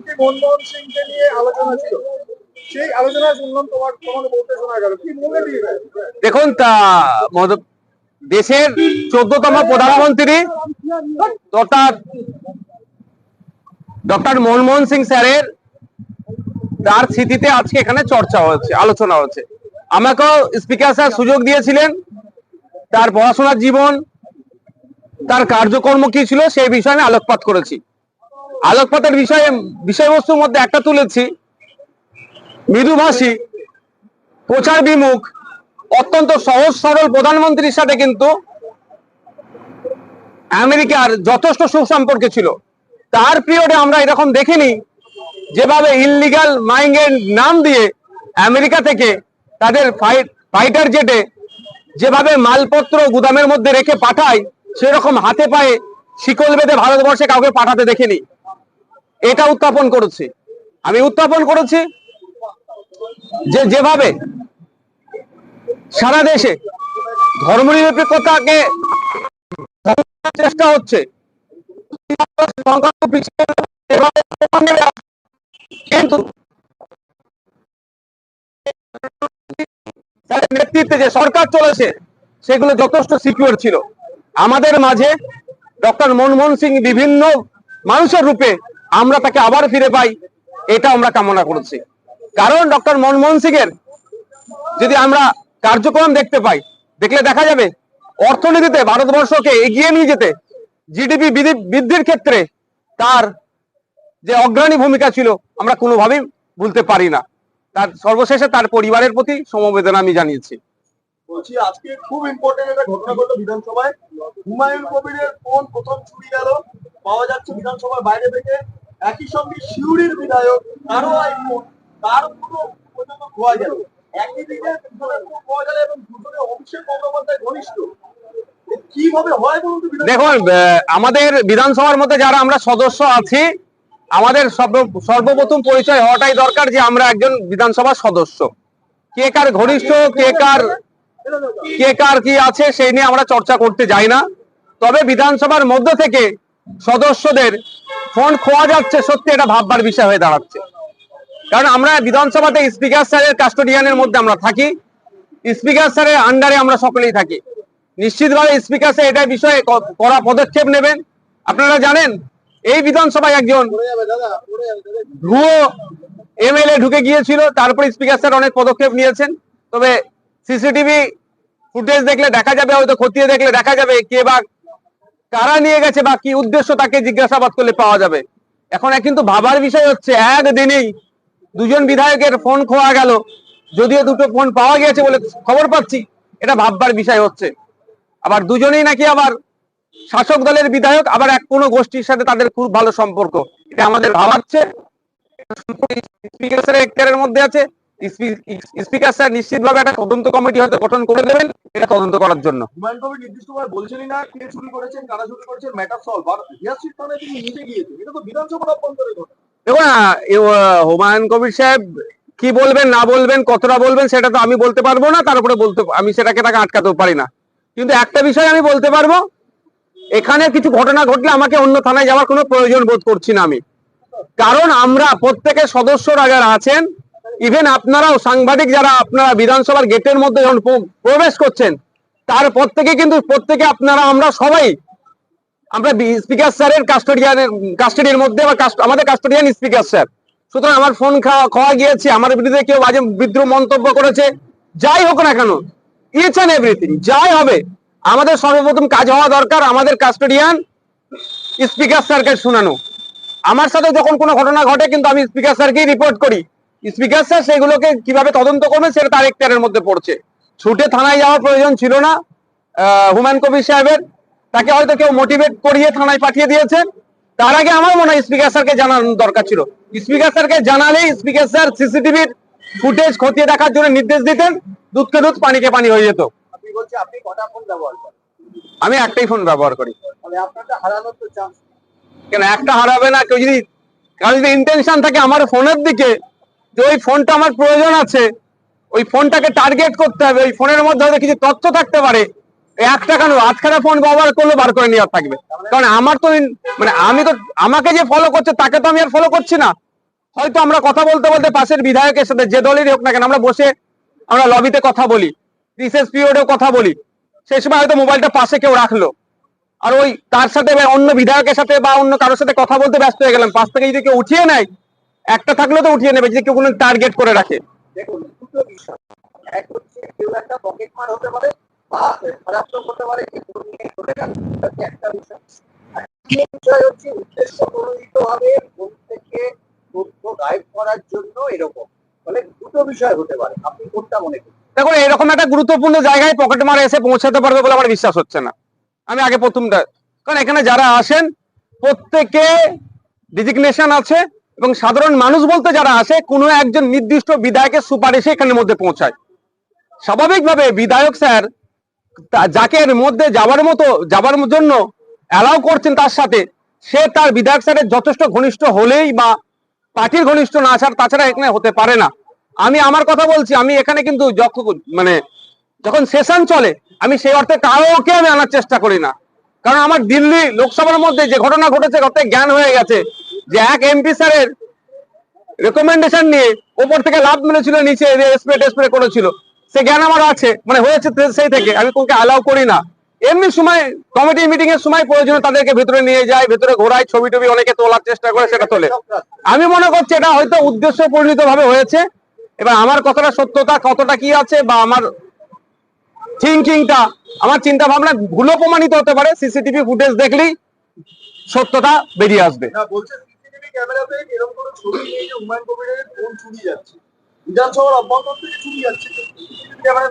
প্রধানমন্ত্রী মনমোহন নিয়ে আলোচনা ছিল। সেই আলোচনা শুনলাম তোমার তোমাকে বলতে শোনা গেল। কি দিয়ে দেখুন, তা দেশের চোদ্দতম প্রধানমন্ত্রী তথা ডক্টর মনমোহন সিং স্যারের তার স্মৃতিতে আজকে এখানে চর্চা হচ্ছে, আলোচনা হচ্ছে। আমাকেও স্পিকার স্যার সুযোগ দিয়েছিলেন। তার পড়াশোনার জীবন, তার কার্যকর্ম কি ছিল সেই বিষয়ে আলোকপাত করেছি। আলোকপাতের বিষয়ে, বিষয়বস্তুর মধ্যে একটা তুলেছি। মৃদুভাষী, প্রচার বিমুখ, অত্যন্ত সহজ সরল প্রধানমন্ত্রীর সাথে কিন্তু আমেরিকার যথেষ্ট সুসম্পর্ক ছিল। তার পিরিয়ডে আমরা এরকম দেখিনি, যেভাবে ইললিগাল মাইং এর নাম দিয়ে আমেরিকা থেকে তাদের ফাইট ফাইটার জেটে যেভাবে মালপত্র গুদামের মধ্যে রেখে পাঠায়, সেরকম হাতে পায়ে শিকল বেঁধে ভারতবর্ষে কাউকে পাঠাতে দেখিনি। এটা উত্থাপন করেছি আমি উত্থাপন করেছি যে যেভাবে সারা দেশে ধর্মনিরপেক্ষতাকে চেষ্টা হচ্ছে। কিন্তু নেতৃত্বে যে সরকার চলেছে, সেগুলো যথেষ্ট সিকিউর ছিল আমাদের মাঝে ডক্টর মনমোহন সিং বিভিন্ন মানুষের রূপে আমরা তাকে আবার ফিরে পাই, এটা আমরা কামনা করেছি। কারণ ডক্টর মনমোহন সিং এর যদি আমরা কার্যক্রম দেখতে পাই, দেখলে দেখা যাবে অর্থনীতিতে ভারতবর্ষকে এগিয়ে নিয়ে যেতে জিডিপি বৃদ্ধির ক্ষেত্রে তার যে অগ্রণী ভূমিকা ছিল, আমরা কোনোভাবেই ভুলতে পারি না। তার সর্বশেষে তার পরিবারের প্রতি সমবেদনা আমি জানিয়েছি। বলছি, আজকে খুব ইম্পর্টেন্ট একটা ঘটনা ঘটলো বিধানসভায়। হুমায়ুন কবিরের ফোন প্রথম চুরি গেল। পাওয়া যাচ্ছে বিধানসভার বাইরে থেকে। একই সঙ্গে শিউরির বিধায়ক তারও আইফোন তার ফোনও পর্যন্ত খোয়া গেল একই দিনে দুজনের গেল এবং দুজনে অভিষেক বন্দ্যোপাধ্যায় ঘনিষ্ঠ? দেখুন আমাদের বিধানসভার মধ্যে যারা আমরা সদস্য আছি, আমাদের সর্ব- সর্বপ্রথম পরিচয় হওয়াটাই দরকার যে আমরা একজন বিধানসভার সদস্য। কে কার ঘনিষ্ঠ, কে কার কে কার কি আছে, সেই নিয়ে আমরা চর্চা করতে যাই না। তবে বিধানসভার মধ্যে থেকে সদস্যদের ফোন খোয়া যাচ্ছে, সত্যি এটা ভাববার বিষয় হয়ে দাঁড়াচ্ছে। কারণ আমরা বিধানসভাতে স্পিকার স্যারের, কাস্টোডিয়ানের মধ্যে আমরা থাকি। স্পিকার স্যারের আন্ডারে আমরা সকলেই থাকি। নিশ্চিতভাবে স্পিকার স্যার এটা বিষয়ে ক- কড়া পদক্ষেপ নেবেন। আপনারা জানেন, এই বিধানসভায় একজন ভুয়ো এমএলএ ঢুকে গিয়েছিল, তারপরে স্পিকার স্যার অনেক পদক্ষেপ নিয়েছেন। তবে সিসিটিভি ফুটেজ দেখলে দেখা যাবে, হয়তো খতিয়ে দেখলে দেখা যাবে কে বা কারা নিয়ে গেছে বা কি উদ্দেশ্য তাকে জিজ্ঞাসাবাদ করলে পাওয়া যাবে? এখন কিন্তু ভাবার বিষয় হচ্ছে, একদিনেই দুজন বিধায়কের ফোন খোয়া গেল। যদিও দুটো ফোন পাওয়া গিয়েছে বলে খবর পাচ্ছি, এটা ভাববার বিষয় হচ্ছে। আবার দুজনেই নাকি আবার শাসক দলের বিধায়ক, আবার এক কোনো গোষ্ঠীর সাথে তাদের খুব ভালো সম্পর্ক। এটা আমাদের ভাবাচ্ছে। মধ্যে আছে। স্পিকার স্যার নিশ্চিতভাবে একটা তদন্ত কমিটি হয়তো গঠন করে দেবেন এটা তদন্ত করার জন্য। হুমায়ুন কবির নির্দিষ্টভাবে বলছেনই না কে চুরি করেছেন কারা চুরি করেছেন ম্যাটার সলভ আর রিয়াসির থানায় তিনি নিজে গিয়েছেন। এটা তো বিধানসভার অভ্যন্তরে ঘটনা দেখুন আহ, এ, আহ, হুমায়ুন কবির সাহেব কি বলবেন না বলবেন কতটা বলবেন সেটা তো আমি বলতে পারব না তার উপরে বলতে আমি সেটাকে তাকে আটকাতেও পারি না। কিন্তু একটা বিষয় আমি বলতে পারব এখানে কিছু ঘটনা ঘটলে আমাকে অন্য থানায় যাওয়ার কোনো প্রয়োজন বোধ করছি না আমি। কারণ আমরা প্রত্যেকের সদস্যরা যারা আছেন ইভেন আপনারাও সাংবাদিক যারা আপনারা বিধানসভার গেটের মধ্যে যখন প্রবেশ করছেন, তার প্রত্যেকে কিন্তু প্রত্যেকে আপনারা, আমরা সবাই, আমরা স্পিকার স্যারের কাস্টোডিয়ানের কাস্টোডিয়ার মধ্যে বা আমাদের কাস্টোডিয়ান স্পিকার স্যার। সুতরাং আমার ফোন খাওয়া খাওয়া গিয়েছে, আমার বিরুদ্ধে কেউ বাজে বিদ্রোহ মন্তব্য করেছে, যাই হোক না কেন ইচ অ্যান্ড এভরিথিং যাই হবে, আমাদের সর্বপ্রথম কাজ হওয়া দরকার, আমাদের কাস্টোডিয়ান স্পিকার স্যারকে শোনানো। আমার সাথে যখন কোনো ঘটনা ঘটে, কিন্তু আমি স্পিকার স্যারকেই রিপোর্ট করি। স্পিকার স্যার সেগুলোকে কীভাবে তদন্ত করবেন সেটা তার এখতিয়ারের মধ্যে পড়ছে। ছুটে থানায় যাওয়ার প্রয়োজন ছিল না হুমায়ুন কবির সাহেবের। তাকে হয়তো কেউ মোটিভেট করিয়ে থানায় পাঠিয়ে দিয়েছেন তার আগে আমার মনে হয় স্পিকার স্যারকে জানানোর দরকার ছিল। স্পিকার স্যারকে জানালেই স্পিকার স্যার সিসিটিভির ফুটেজ খতিয়ে দেখার জন্য নির্দেশ দিতেন দুধকে দুধ পানিকে পানি হয়ে যেত। আমি একটাই ফোন ব্যবহার করি। কেন একটা হারাবে না কেউ যদি কারও যদি ইন্টেনশন থাকে আমার ফোনের দিকে যে ওই ফোনটা আমার প্রয়োজন আছে, ওই ফোনটাকে টার্গেট করতে হবে, ওই ফোনের মধ্যে হয়তো কিছু তথ্য থাকতে পারে। একটা কেন আজখানা ফোন ব্যবহার করলে বার করে নেওয়া থাকবে। কারণ আমার তো মানে আমি তো আমাকে যে ফলো করছে, তাকে তো আমি আর ফলো করছি না। হয়তো আমরা কথা বলতে বলতে পাশের বিধায়কের সাথে, যে দলেরই হোক না কেন, আমরা বসে আমরা লবিতে কথা বলি রিসেস পিরিয়ডেও কথা বলি। সেই সময় হয়তো মোবাইলটা পাশে কেউ রাখল। আর ওই তার সাথে অন্য বিধায়কের সাথে বা অন্য কারোর সাথে কথা বলতে ব্যস্ত হয়ে গেলাম। পাশ থেকে যদি কেউ উঠিয়ে নেয় একটা থাকলেও তো উঠিয়ে নেবে যদি কেউ কোনো টার্গেট করে রাখে। দেখুন দুটো বিষয়। এক হচ্ছে কেউ একটা পকেট মার হতে পারে বা মারাত্মক হতে পারে যে কোনো চলে গেল একটা বিষয়। বিষয় হচ্ছে উদ্দেশ্য প্রণোদিত ভাবে ফোন থেকে তথ্য গায়েব করার জন্য এরকম। ফলে দুটো বিষয় হতে পারে আপনি কোনটা মনে করেন? দেখুন এরকম একটা গুরুত্বপূর্ণ জায়গায় পকেট মারা এসে পৌঁছাতে পারবে বলে আমার বিশ্বাস হচ্ছে না। আমি আগে প্রথমটা কারণ এখানে যারা আসেন প্রত্যেকে ডিজিগনেশন আছে এবং সাধারণ মানুষ বলতে যারা আসে, কোনো একজন নির্দিষ্ট বিধায়কের সুপারিশে এখানের মধ্যে পৌঁছায়। স্বাভাবিকভাবে বিধায়ক স্যার যাকে এর মধ্যে যাওয়ার মতো, যাওয়ার জন্য অ্যালাউ করছেন তার সাথে, সে তার বিধায়ক স্যারের যথেষ্ট ঘনিষ্ঠ হলেই বা পার্টির ঘনিষ্ঠ না আসার তাছাড়া এখানে হতে পারে না। আমি আমার কথা বলছি, আমি এখানে কিন্তু যখন মানে যখন সেশন চলে, আমি সেই অর্থে কাউকে আমি আনার চেষ্টা করি না। কারণ আমার দিল্লি লোকসভার মধ্যে যে ঘটনা ঘটেছে ঘটে জ্ঞান হয়ে গেছে। যে এক এমপি স্যারের রেকমেন্ডেশন নিয়ে ওপর থেকে লাভ মেরেছিল নিচে স্প্রে টেস্প্রে করেছিল সে জ্ঞান আমার আছে মানে হয়েছে সেই থেকে, আমি কাউকে অ্যালাউ করি না। এমনি সময় কমিটি মিটিং এর সময় প্রয়োজনে তাদেরকে ভেতরে নিয়ে যায়, ভেতরে ঘোরায়, ছবি টবি অনেকে তোলার চেষ্টা করে, সেটা তোলে। আমি মনে করছি এটা হয়তো উদ্দেশ্য পরিণত ভাবে হয়েছে। এবার আমার কতটা সত্যতা, কতটা কি আছে, বা আমার থিঙ্কিংটা আমার চিন্তা ভাবনা ভুলও প্রমাণিত হতে পারে সিসিটিভি ফুটেজ দেখলেই সত্যতা বেরিয়ে আসবে। ক্যামেরাতে এরকম কোনো ছবি নেই যে হুমায়ুন কবিরের ফোন চুরি যাচ্ছে। বিধানসভার অভ্যন্তর থেকে চুরি যাচ্ছে। ক্যামেরা